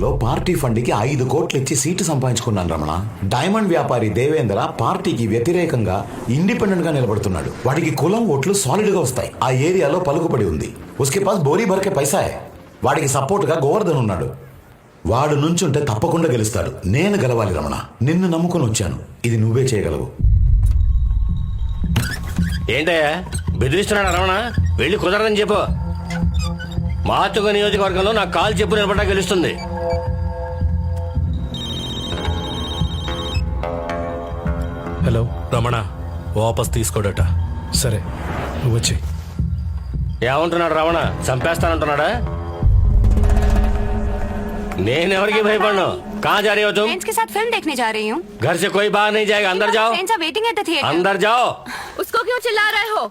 ఎన్నికల్లో పార్టీ ఫండ్కి ఐదు కోట్లు ఇచ్చి సీటు సంపాదించుకున్నాను రమణ. డైమండ్ వ్యాపారి దేవేంద్ర పార్టీకి వ్యతిరేకంగా ఇండిపెండెంట్గా నిలబడుతున్నాడు. వాడికి కులం ఓట్లు సాలిడ్గా వస్తాయి. ఆ ఏరియాలో పలుకుబడి ఉంది. ఉస్కే పాస్ బోరీ భర్కే పైసా వాడికి సపోర్ట్గా గోవర్ధన్ ఉన్నాడు. వాడు నుంచుంటే తప్పకుండా గెలుస్తాడు. నేను గెలవాలి రమణ. నిన్ను నమ్ముకొని వచ్చాను. ఇది నువ్వే చేయగలవు. ఏంటయ్యా? బెదిరిస్తున్నాడు రమణ? వెళ్ళి కుదరదని చెప్పు. మాతుగ నియోజకవర్గంలో నాకు కాల్ చెప్పు నిలబడ్డా గెలుస్తుంది. హలో రమణ వాపస్ తీసుకోడట సరే నువ్వు వచ్చి ఏమంటున్నాడు రమణ చంపేస్తానంటున్నాడా నేనెవరికి భయపడను कहाँ जा रही हो तुम फ्रेंड्स के साथ फिल्म देखने जा रही हूँ घर से कोई बाहर नहीं जाएगा अंदर जाओ friends are waiting at the theatre अंदर जाओ उसको क्यों चिल्ला रहे हो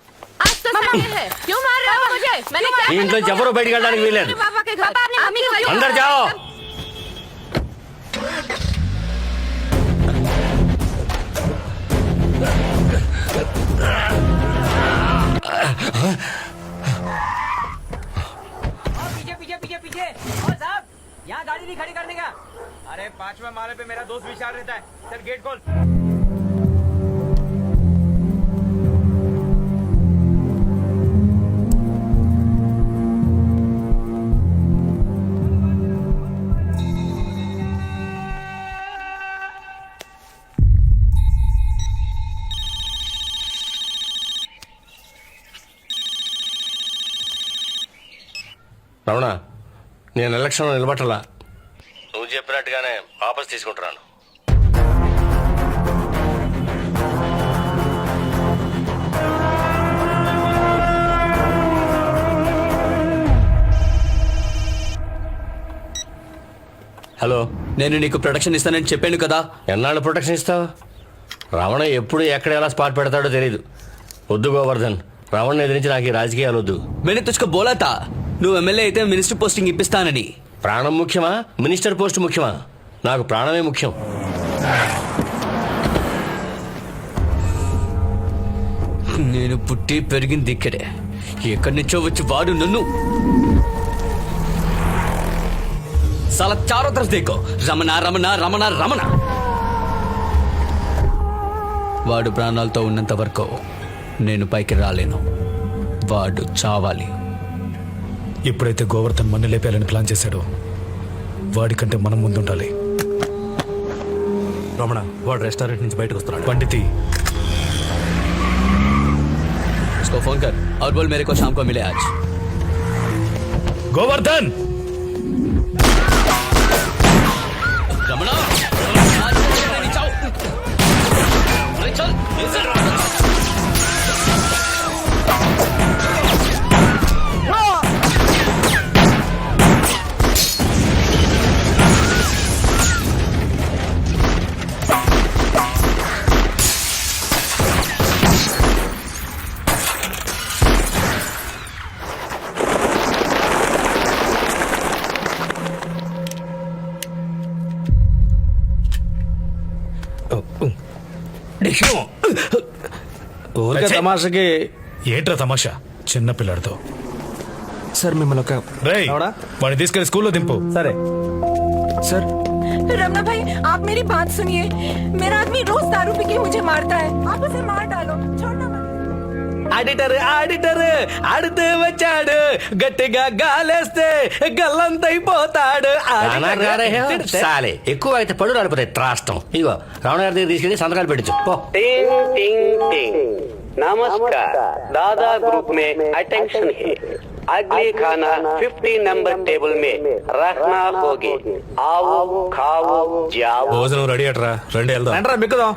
आज तो संडे है क्यों मार रहे हो मुझे मैंने क्या ఈ ఇంట్లో ఎవరు బయటికి వెళ్ళడానికి వీలేదు मेरे पापा के घर पापा अपने मम्मी के अंदर जाओ पीछे पीछे पीछे पीछे। और साहब, यहाँ गाड़ी नहीं खड़ी करने का। अरे, पांचवा माले पे मेरा दोस्त विचार रहता है। चल गेट खोल। రమణ నేను ఎలక్షన్లో నిలబట్టలా. నువ్వు చెప్పినట్టుగానే వాపస్ తీసుకుంటున్నాను. హలో నేను నీకు ప్రొటెక్షన్ ఇస్తానని చెప్పాను కదా. ఎన్నాళ్ళు ప్రొటెక్షన్ ఇస్తావు? రమణ ఎప్పుడు ఎక్కడ ఎలా స్పాట్ పెడతాడో తెలియదు వద్దు గోవర్ధన్ రమణ ఎదిరించి నాకు ఈ రాజకీయాలు వద్దు. మేనే తుచ్చుకో బోలాతా. నువ్వు ఎమ్మెల్యే అయితే మినిస్టర్ పోస్టింగ్ ఇప్పిస్తానని. ప్రాణం ముఖ్యమా? మినిస్టర్ పోస్ట్ ముఖ్యమా? నాకు ప్రాణమే ముఖ్యం. నేను పుట్టి పెరిగింది ఇక్కడే. ఎక్కడి నుంచో వచ్చి వాడు నన్ను. సాలా చారో తరఫ్ దేకో. రమణ రమణ రమణ రమణ. వాడు ప్రాణాలతో ఉన్నంత వరకు నేను పైకి రాలేను. వాడు చావాలి. ఎప్పుడైతే గోవర్ధన్ మన్ను లేపేయాలని ప్లాన్ చేశాడో వాడికంటే మనం ముందుండాలి రమణ వాడు రెస్టారెంట్ నుంచి బయటకు వస్తున్నాడు పండితి उसको फोन कर और बोल मेरे को शाम को मिले आज గోవర్ధన్ रमणा ఊరికే తమాషకి ఏంట్రా తమాషా చిన్న పిల్లాడితో సార్ మిమ్మల్ని ఒక రేయ్ వాడిని తీసుకెళ్లి స్కూల్లో దింపు సరే సార్ रमना भाई आप मेरी बात सुनिए मेरा आदमी रोज दारू पी के मुझे मारता है आप उसे मार डालो छोड़ना मत ఆడిటర్ ఆడిటర్ ఆడితే వచ్చాడు గట్టిగా గాలేస్తే గల్లంతైపోతాడు గానా గా రహే హో? సాలే ఎక్కువ అయితే పడు రాలిపోతాయి త్రాష్టం ఇగో రమణ గారి దగ్గర తీసుకెళ్ళి సంతకాలు పెట్టచ్చు పో टिंग टिंग टिंग नमस्कार दादा ग्रुप में अटेंशन है अगली खाना 50 नंबर टेबल में रखना होगी आओ खाओ जाओ భోజనం రెడీ అట్రా రండి వెళ్దాం రండ్రా మిక్కుదాం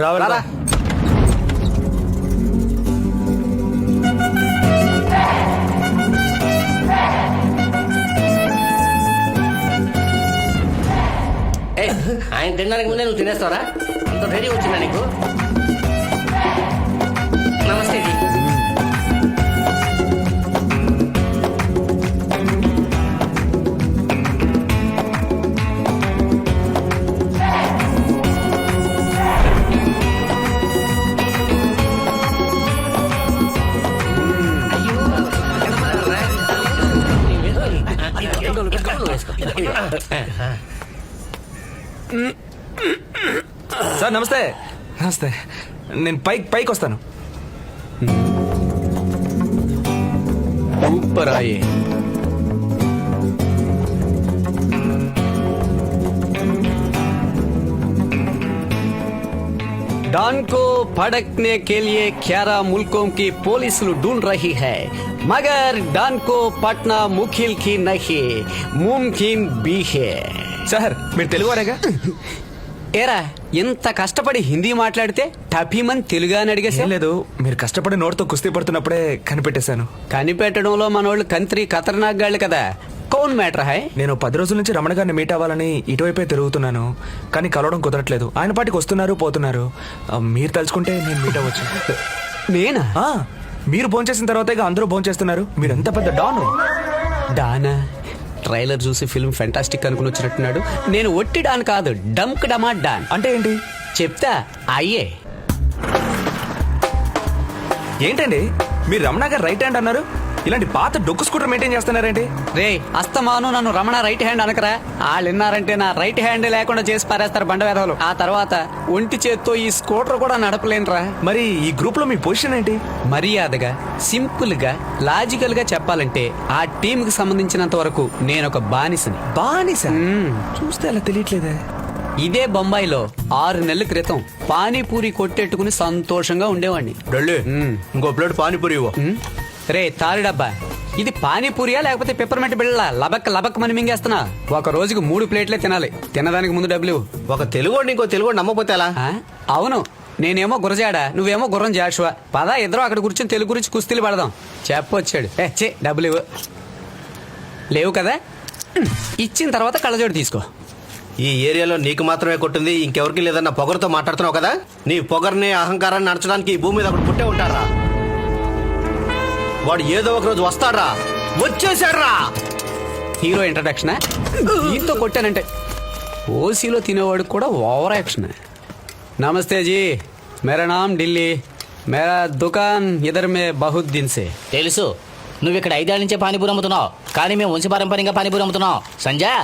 ఆయన తినడానికి ముందే నువ్వు తినేస్తావరా ఇంత ధైర్యం వచ్చిందా నీకు నమస్తే సార్ నమస్తే. నమస్తే. నేను పైకి పైకి వస్తాను. సూపర్ ఆయే डॉन को भड़कने के लिए ग्यारह मुल्कों की पुलिस ढूंढ रही है मगर डॉन को पटना मुखिल की नहीं मुमकिन भी है సార్ మీరు తెలుగు వారేగా ఏరా ఇంత కష్టపడి హిందీ మాట్లాడితే టఫీమని తెలుగు అని ఏం అడిగేసా లేదు మీరు కష్టపడి నోటితో కుస్తీ పడుతున్నప్పుడే కనిపెట్టేశాను కనిపెట్టడంలో మనోళ్ళు కంత్రి ఖతర్నాక్ గాళ్ళు కదా కౌన్ మ్యాటర్ హాయ్ నేను పది రోజుల నుంచి రమణ గారిని మీట్ అవ్వాలని ఇటువైపే తిరుగుతున్నాను. కానీ కలవడం కుదరట్లేదు. ఆయన పాటికి వస్తున్నారు పోతున్నారు. ఆ, మీరు తలుచుకుంటే నేను మీట్ అవ్వచ్చు. నేనా? ఆ, మీరు భోంచేసిన తర్వాత ఇక అందరూ భోంచేస్తున్నారు. మీరు ఎంత పెద్ద డాను? డానా ట్రైలర్ చూసి ఫిల్మ్ ఫెంటాస్టిక్ అనుకుని వచ్చినట్టున్నాడు. నేను ఒట్టి డాన్ కాదు డంక్ డమా డాన్. అంటే ఏంటి? చెప్తా అయ్యే. ఏంటండి? మీరు రమణ గారు రైట్ హ్యాండ్ అన్నారు? ఇలాంటి పాత డొక్కు స్కూటర్ మెయింటైన్ చేస్తున్నారేంటి? రే అస్తమాను నన్ను రమణ రైట్ హ్యాండ్ అనకరా. వాళ్ళు విన్నారంటే నా రైట్ హ్యాండ్ లేకుండా చేసి పారేస్తారు బండ వేధవులు ఆ తర్వాత ఒంటి చేత్తో ఈ స్కూటర్ కూడా నడపలేనురా. మరి ఈ గ్రూప్లో మీ పొజిషన్ ఏంటి? మర్యాదగా సింపుల్గా లాజికల్గా చెప్పాలంటే ఆ టీమ్కి సంబంధించినంత వరకు నేను ఒక బానిసని. బానిస. చూస్తే అలా తెలియట్లేదే. ఇదే బొంబాయిలో ఆరు నెలల క్రితం పానీపూరి కొట్టెట్టుకుని సంతోషంగా ఉండేవాడిని. ఇంకో ప్లేట్ పానీపూరి ఇవ్వు. రే తారుడబ్బా ఇది పానీపూరియా లేకపోతే పెప్పర్మెంట్ బిళ్ళ లబక్ లబక్ మని మింగేస్తున్నా. ఒక రోజుకు మూడు ప్లేట్లే తినాలి. తినడానికి ముందు డబ్బులు. ఒక తెలుగు ఇంకో తెలుగు ఎలా? ఆ? అవును. నేనేమో గురజాడ నువ్వేమో గుర్రం జాషువా. పద ఇద్దరు అక్కడ కూర్చొని తెలుగు గురించి కుస్తీలు పడదాం. చెప్పొచ్చాడు ఏ చే డబ్బులు ఇవ్వు. లేవు కదా? ఇచ్చిన తర్వాత కళ్ళజోడు తీసుకో. ఈ ఏరియాలో నీకు మాత్రమే కొట్టింది ఇంకెవరికి లేదన్న పొగరుతో మాట్లాడుతున్నావు కదా? నీ పొగర్ని అహంకారాన్ని నడచడానికి ఈ భూమి మీద ఒకటి పుట్టే ఉంటారా వాడు ఏదో ఒక రోజు వస్తాడ్రా. వచ్చేసాడ్రా హీరో ఇంట్రడక్షన్ దీంతో కొట్టానంటే. ఓసీలో తినేవాడు కూడా ఓవర్ యాక్షన్ నమస్తే జీ. మేరా నామ్ ఢిల్లీ. మేరా దుకాన్ ఇదర్ మే బహుత్ దిన్ సే. తెలుసు. నువ్వు ఇక్కడ ఐదేళ్ళ నుంచే పానీపూరి అమ్ముతున్నావు. కానీ మేము వంశపారంపర్యంగా పానీపూరి అమ్ముతున్నాం. సంజయ్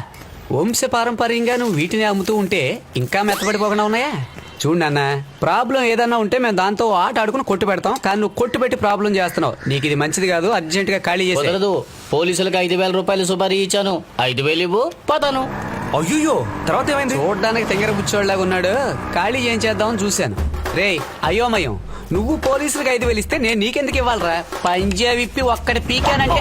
వంశ పారంపర్యంగా నువ్వు వీటిని అమ్ముతూ ఉంటే ఇంకా మెత్తబడిపోకుండా ఉన్నాయా? చూడు నాన్న ప్రాబ్లం ఏదన్నా ఉంటే మేము దాంతో ఆట ఆడుకుని కొట్టు పెడతాం. కానీ నువ్వు కొట్టు పెట్టి ప్రాబ్లం చేస్తున్నావు. నీకు ఇది మంచిది కాదు అర్జెంట్గా ఖాళీ చేసి కుదరదు. పోలీసులకు ఐదు వేల రూపాయలు సుపారీ ఇచ్చాను. ఐదు వేలు ఇవ్వు పోతాను. అయ్యో తర్వాత ఏమైంది? చూడడానికి తెంగర బుచ్చోళ్ళగా ఉన్నాడు. ఖాళీ ఏం చేద్దామని చూశాను. రే అయోమయం. నువ్వు పోలీసులకు ఐదు వేలు ఇస్తే నేను నీకెందుకు ఇవ్వాలరా? పంజా విప్పి ఒక్కడి పీకానంటే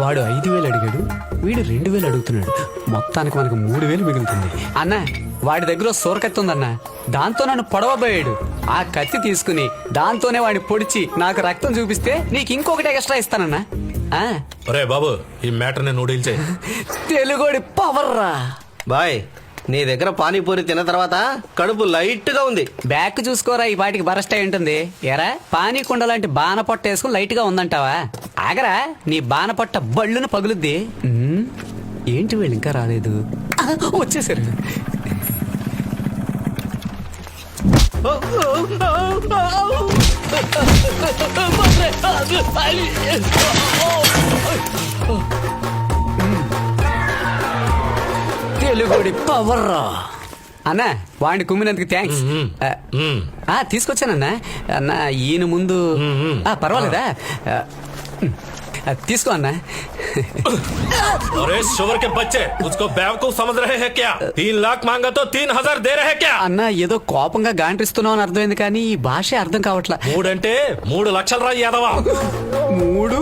వాడు ఐదు వేలు అడిగాడు వీడు రెండు వేలు అడుగుతున్నాడు. మొత్తానికి మనకు మూడు వేలు మిగులుతుంది. అన్న వాడి దగ్గర సోరకత్తి ఉందన్న దాంతో నన్ను పొడవబోయాడు. ఆ కత్తి తీసుకుని దాంతోనే వాడిని పొడిచి నాకు రక్తం చూపిస్తే నీకు ఇంకొకటి ఎక్స్ట్రా ఇస్తానన్నా. ఒరే బాబు ఈ చేయి. తెలుగోడి పవర్ రా. బాయ్ నీ దగ్గర పానీపూరి తిన్న తర్వాత కడుపు లైట్గా ఉంది. బ్యాక్ చూసుకోరా ఈ పాటికి బరస్ట్ అయి ఉంటుంది. ఎరా పానీ కుండ లాంటి బాన పొట్ట వేసుకుని లైట్గా ఉందంటావా? ఆగరా నీ బాన పొట్ట బళ్ళును పగులుద్ది. ఉమ్, ఏంటి వీళ్ళు ఇంకా రాలేదు? ఆ, వచ్చేసారు. తెలుగుడి పవర్. అన్నా వాడిని కుమ్మినందుకు థ్యాంక్స్. ఆ తీసుకొచ్చానన్నా. అన్నా ఈయన ముందు ఆ పర్వాలేదా? ఆ, ఆ, తీసుకో అన్నా अरे शुगर के बच्चे उसको बेवकूफ समझ रहे हैं क्या तीन लाख मांगा तो तीन हजार दे रहे हैं क्या అన్నా ఏదో కోపంగా గాంట్రిస్తున్నావు అని అర్థమైంది కానీ ఈ భాష అర్థం కావట్లా మూడంటే మూడు లక్షలు రా యాదవా మూడు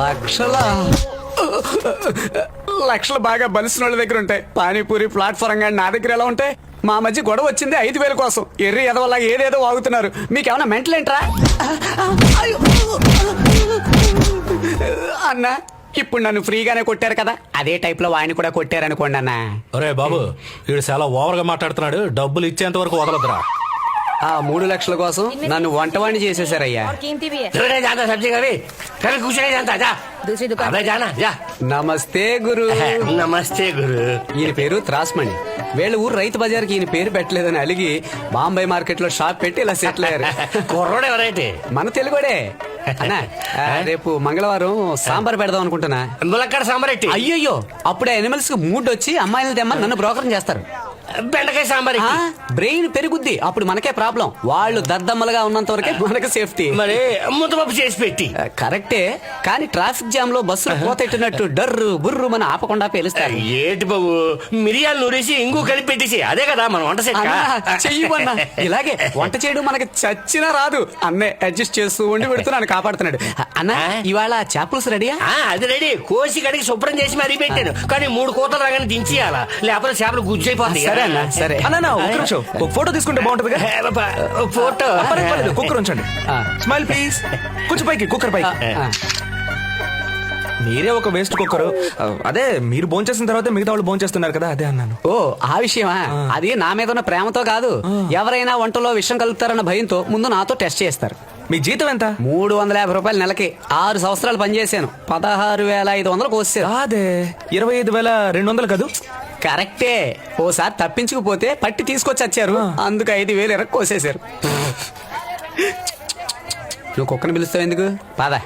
లక్షల లక్షలు బాగా బలిసిన వాళ్ళ దగ్గర ఉంటాయి పానీపూరి ప్లాట్ఫారం కానీ నా దగ్గర ఎలా ఉంటాయి మా మధ్య గొడవ వచ్చింది ఐదు వేల కోసం ఎర్రి ఎదవలా ఏదేదో వాగుతున్నారు మీకేమైనా మెంటల్ ఏంట్రా అయ్యో. అన్నా ఇప్పుడు నన్ను ఫ్రీగానే కొట్టారు కదా. అదే టైప్లో వాయిని కూడా కొట్టారనుకోండి అన్న. అరే బాబు వీడు చాలా ఓవర్గా మాట్లాడుతున్నాడు. డబ్బులు ఇచ్చేంత వరకు వదలద్దురా. ఆ మూడు లక్షల కోసం నన్ను వంట వాణి చేసేసారయ్యా నమస్తే గురు. నమస్తే గురు. ఈయన పేరు త్రాస్మణి. వీళ్ళ ఊరు రైతు బజార్కి ఈయన పేరు పెట్టలేదని అలిగి బాంబే మార్కెట్లో షాప్ పెట్టి ఇలా సెటిల్ అయ్యారు. మన తెలుగుడే. అన్నా ఆ, రేపు మంగళవారం సాంబార్ పెడదాం అనుకుంటున్నా. ములక్కడ సాంబార్ ఎట్టి? అయ్యయ్యో అప్పుడే అనిమల్స్కి మూడ్ వచ్చి అమ్మాయిలు తెమ్మని నన్ను బ్రోకరం చేస్తారు. బెండకాయ సాంబార్ బ్రెయిన్ పెరుగుద్ది. అప్పుడు మనకే ప్రాబ్లం. వాళ్ళు దద్దమ్మలుగా ఉన్నంత వరకే మనకి సేఫ్టీ. మరి ముద్దపప్పు చేసి పెట్టి. కరెక్టే. కానీ ట్రాఫిక్ జామ్లో బస్సులు పోతెట్టినట్టు డర్రు బుర్రు మన ఆపకుండా పేలుస్తారు. ఏటి బాబు? మిరియాలు నూరేసి ఇంగు కలిపి పెట్టేసి అదే కదా మన వంట సెట్ చెయ్యమన్నా ఇలాగే వంట చేయడం మనకి చచ్చినా రాదు. అన్నే అడ్జస్ట్ చేస్తూ ఉండి పెడుతున్నాను కాపాడుతున్నాడు. అన్న? ఇవాళ చేపలుసు రెడీయా? ఆ, అది రెడీ. కోసి కడిగి శుభ్రం చేసి మరీ పెట్టాను. కానీ మూడు కోతలు రాగానే దించేయాలా? లేకపోతే చేపలు గుజ్జైపోతాయి సరే అన్న సరే. అన్న నిమిషం. ఒక ఫోటో తీసుకుంటే బాగుంటుంది ఫోటో. కుక్కర్ ఉంచండి. Smile please. కొంచెం పైకి కుక్కర్ పైకి. మీరే ఒక వేస్ట్ కుక్కర్ అదే మీరు భోంచేసిన తర్వాత మిగతా వాళ్ళు భోంచేస్తున్నారు కదా అదే అన్నాను. ఓ ఆ విషయమా? అది నా మీద ఉన్న ప్రేమతో కాదు. ఎవరైనా వంటలో విషం కలుపుతారన్న భయంతో ముందు నాతో టెస్ట్ చేస్తారు. మీ జీతం ఎంత? మూడు వందల యాభై రూపాయలు నెలకి. ఆరు సంవత్సరాలు పనిచేశాను. పదహారు వేల ఐదు వందలు కోసారు అదే ఇరవై ఐదు వేల రెండు వందలు కాదు? కరెక్టే. ఓసారి తప్పించుకుపోతే పట్టి తీసుకొచ్చి వచ్చారు అందుకు ఐదు వేలు ఎరకు కోసేశారు. నువ్వు కుక్కను పిలుస్తావు ఎందుకు? పద.